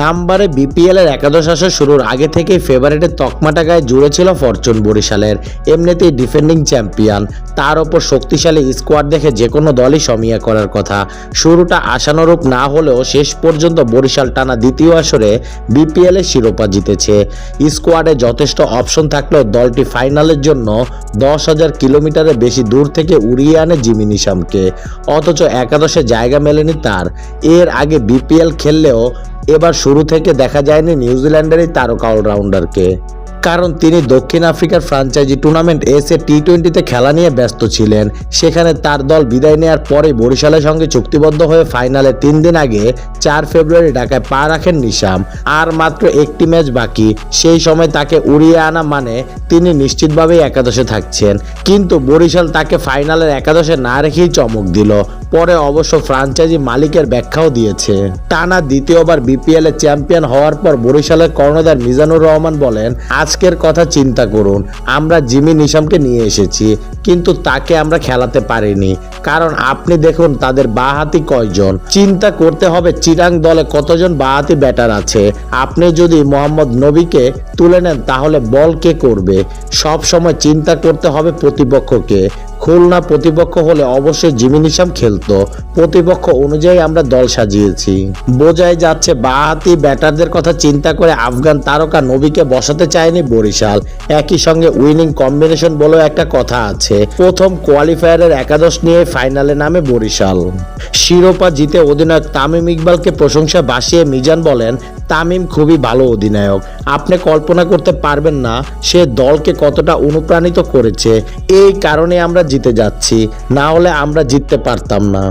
নাম্বারে বিপিএল এর একাদশ আসর শুরুর আগে থেকেই ফেভারিটের তকমাটা গায়ে জুড়ে ছিল ফরচুন বরিশালের। এমনিতেই ডিফেন্ডিং চ্যাম্পিয়ন তার ওপর শক্তিশালী স্কোয়াড দেখে যে কোনো দলই সমিয়া করার কথা। শুরুটা আশানুরূপ না হলেও শেষ পর্যন্ত বরিশাল টানা দ্বিতীয় আসরে বিপিএল এর শিরোপা জিতেছে। স্কোয়াডে যথেষ্ট অপশন থাকলেও দলটি ফাইনালের জন্য দশ হাজার কিলোমিটারের বেশি দূর থেকে উড়িয়ে আনে জিমি নিশামকে অথচ একাদশে জায়গা মেলেনি তার। এর আগে বিপিএল খেললেও এবার শুরু থেকে দেখা যায়নি নিউজিল্যান্ডের এই তারকা অলরাউন্ডারকে। কারণ তিনি দক্ষিণ আফ্রিকার franchise tournament S A T টোয়েন্টিতে খেলা নিয়ে ব্যস্ত ছিলেন। সেখানে তার দল বিদায় নেওয়ার পরে বরিশালের সঙ্গে চুক্তিবদ্ধ হয়ে ফাইনালে তিন দিন আগে চার ফেব্রুয়ারি ঢাকায় পা রাখেন নিশাম। আর মাত্র একটি ম্যাচ বাকি, সেই সময় তাকে উড়িয়ে আনা মানে তিনি নিশ্চিতভাবেই একাদশে থাকছেন। কিন্তু বরিশাল তাকে ফাইনালের একাদশে না রেখেই চমক দিল। পরে অবশ্য ফ্রাঞ্চাইজি মালিকের ব্যাখ্যাও দিয়েছে। টানা দ্বিতীয়বার বিপিএল এ চ্যাম্পিয়ন হওয়ার পর বরিশালের কর্ণধার মিজানুর রহমান বলেন, আজকের কথা চিন্তা করুন, আমরা জিমি নিশামকে নিয়ে এসেছি, কিন্তু তাকে আমরা খেলাতে পারিনি। কারণ আপনি দেখুন তাদের বাহাতি কয়জন। চিন্তা করতে হবে চিরাং দলে কতজন বাহাতি ব্যাটার আছে? আপনি যদি মোহাম্মদ নবীকে তুলে নেন, তাহলে বল কে করবে? সব সময় চিন্তা করতে হবে প্রতিপক্ষকে। খুলনা প্রতিপক্ষ হলে অবশ্যই জিমি নিশাম খেলতো। প্রতিপক্ষ অনুযায়ী আমরা দল সাজিয়েছি। বোঝাই যাচ্ছে বাহাতি ব্যাটারদের কথা চিন্তা করে আফগান তারকা নবীকে বসাতে চায়নি বরিশাল। একই সঙ্গে উইনিং কম্বিনেশন বলেও একটা কথা আছে। প্রথম কোয়ালিফায়ারের একাদশ নিয়ে ফাইনালে নামে বরিশাল। শিরোপা জিতে অধিনায়ক তামিম ইকবালকে প্রশংসা বাসিয়ে মিজান বলেন, তামিম খুবই ভালো অধিনায়ক। আপনি কল্পনা করতে পারবেন না সে দলকে কতটা অনুপ্রাণিত করেছে। এই কারণে আমরা জিতে যাচ্ছি। না হলে আমরা জিততে পারতাম না।